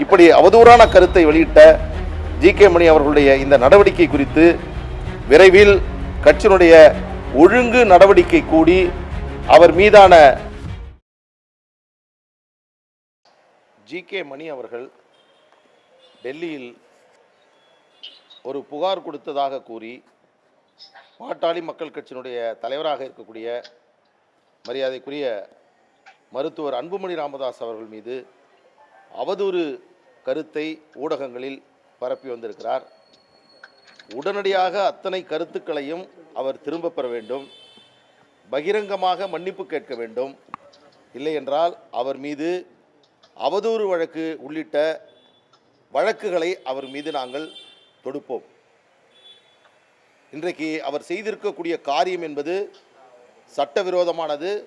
இப்படி அவதூறான கருத்தை வெளியிட்ட ஜி கே மணி அவர்களுடைய இந்த நடவடிக்கை குறித்து விரைவில் கட்சியினுடைய ஒழுங்கு நடவடிக்கை கூடி அவர் மீதான ஜி கே மணி அவர்கள் டெல்லியில் ஒரு புகார் கொடுத்ததாக கூறி பாட்டாளி மக்கள் கட்சியினுடைய தலைவராக இருக்கக்கூடிய மரியாதைக்குரிய மருத்துவர் அன்புமணி ராமதாஸ் அவர்கள் மீது அவதூறு கருத்தை ஊடகங்களில் பரப்பி வந்திருக்கிறார். உடனடியாக அத்தனை கருத்துக்களையும் அவர் திரும்பப் பெற வேண்டும். பகிரங்கமாக மன்னிப்பு கேட்க வேண்டும். இல்லை என்றால் அவர் மீது அவதூறு வழக்கு உள்ளிட்ட வழக்குகளை அவர் மீது நாங்கள் தொடுப்போம். இன்றைக்கு அவர் செய்திருக்கக்கூடிய காரியம் என்பது சட்டவிரோதமானது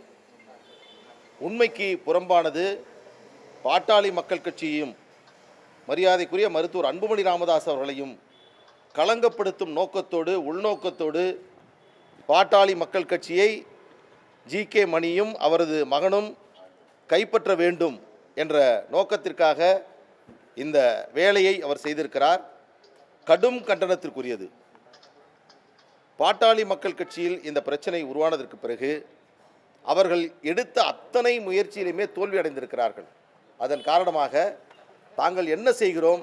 உண்மைக்கு புறம்பானது பாட்டாளி மக்கள் கட்சியையும் மரியாதைக்குரிய மருத்துவர் அன்புமணி ராமதாஸ் அவர்களையும் களங்கப்படுத்தும் நோக்கத்தோடு உள்நோக்கத்தோடு பாட்டாளி மக்கள் கட்சியை ஜி கே மணியும் அவரது மகனும் கைப்பற்ற வேண்டும் என்ற நோக்கத்திற்காக இந்த வேலையை அவர் செய்திருக்கிறார். கடும் கண்டனத்திற்குரியது. பாட்டாளி மக்கள் கட்சியில் இந்த பிரச்சனை உருவானதற்கு பிறகு அவர்கள் எடுத்த அத்தனை முயற்சியிலுமே தோல்வி அடைந்திருக்கிறார்கள் அதன் காரணமாக தாங்கள் என்ன செய்கிறோம்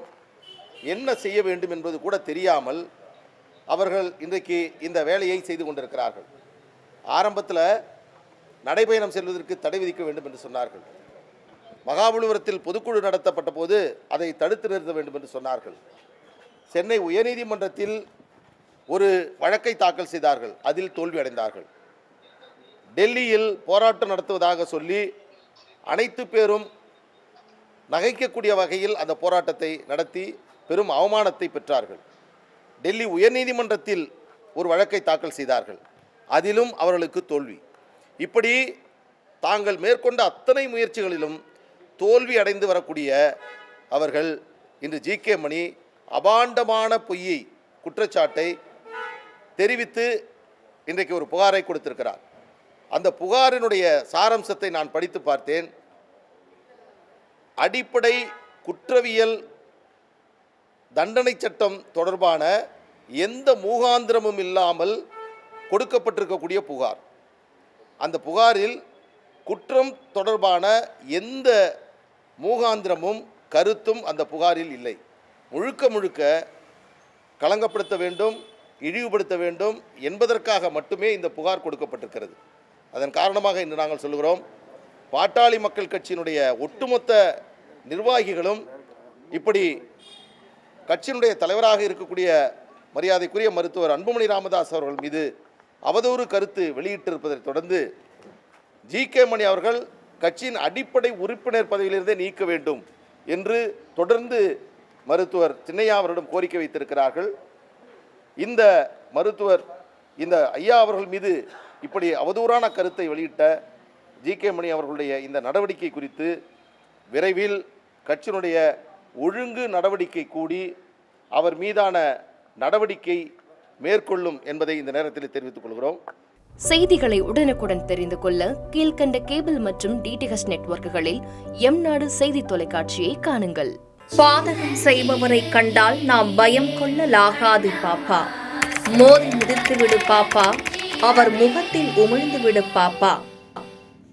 என்ன செய்ய வேண்டும் என்பது கூட தெரியாமல் அவர்கள் இன்றைக்கு இந்த வேலையை செய்து கொண்டிருக்கிறார்கள். ஆரம்பத்தில் நடைபயணம் செல்வதற்கு தடை விதிக்க வேண்டும் என்று சொன்னார்கள். மகாபலிபுரத்தில் பொதுக்குழு நடத்தப்பட்ட போது அதை தடுத்து நிறுத்த வேண்டும் என்று சொன்னார்கள். சென்னை உயர்நீதிமன்றத்தில் ஒரு வழக்கை தாக்கல் செய்தார்கள். அதில் தோல்வி அடைந்தார்கள். டெல்லியில் போராட்டம் நடத்துவதாக சொல்லி அனைத்து பேரும் நகைக்கக்கூடிய வகையில் அந்த போராட்டத்தை நடத்தி பெரும் அவமானத்தை பெற்றார்கள். டெல்லி உயர்நீதிமன்றத்தில் ஒரு வழக்கை தாக்கல் செய்தார்கள். அதிலும் அவர்களுக்கு தோல்வி. இப்படி தாங்கள் மேற்கொண்ட அத்தனை முயற்சிகளிலும் தோல்வி அடைந்து வரக்கூடிய அவர்கள் இன்று ஜி. கே. மணி அபாண்டமான பொய்யை குற்றச்சாட்டை தெரிவித்து இன்றைக்கு ஒரு புகாரை கொடுத்திருக்கிறார். அந்த புகாரினுடைய சாரம்சத்தை நான் படித்து பார்த்தேன். அடிப்படை குற்றவியல் தண்டனை சட்டம் தொடர்பான எந்த மூகாந்திரமும் இல்லாமல் கொடுக்கப்பட்டிருக்கக்கூடிய புகார். அந்த புகாரில் குற்றம் தொடர்பான எந்த மூகாந்திரமும் கருத்தும் அந்த புகாரில் இல்லை. முழுக்க முழுக்க களங்கப்படுத்த வேண்டும் இழிவுபடுத்த வேண்டும் என்பதற்காக மட்டுமே இந்த புகார் கொடுக்கப்பட்டிருக்கிறது. அதன் காரணமாக இன்று நாங்கள் சொல்கிறோம் பாட்டாளி மக்கள் கட்சியினுடைய ஒட்டுமொத்த நிர்வாகிகளும் இப்படி கட்சியினுடைய தலைவராக இருக்கக்கூடிய மரியாதைக்குரிய மருத்துவர் அன்புமணி ராமதாஸ் அவர்கள் மீது அவதூறு கருத்து வெளியிட்டிருப்பதை தொடர்ந்து ஜி கே மணி அவர்கள் கட்சியின் அடிப்படை உறுப்பினர் பதவியிலிருந்தே நீக்க வேண்டும் என்று தொடர்ந்து மருத்துவர் சின்னையா அவரிடம் கோரிக்கை வைத்திருக்கிறார்கள். இந்த மருத்துவர் இந்த ஐயா அவர்கள் மீது இப்படி அவதூறான கருத்தை வெளியிட்ட ஜி கே மணி அவர்களுடைய இந்த நடவடிக்கை குறித்து விரைவில் கட்சியினுடைய ஒழுங்கு நடவடிக்கை கூடி அவர் மீதான நடவடிக்கை மேற்கொள்ளும் என்பதை இந்த நேரத்தில் தெரிவித்துக் கொள்கிறோம். செய்திகளை உடனுக்குடன் தெரிந்து கொள்ள கீழ்க்கண்ட கேபிள் மற்றும் டிடிஹெச் நெட்வொர்க்குகளில் எம் நாடு செய்தி தொலைக்காட்சியை காணுங்கள். பாதகம் செய்பவரை கண்டால் நாம் பயம் கொள்ளலாகாது பாப்பா. மோதி மிதித்து விடு பாப்பா. அவர் முகத்தில் உமிழ்ந்து விடு பாப்பா.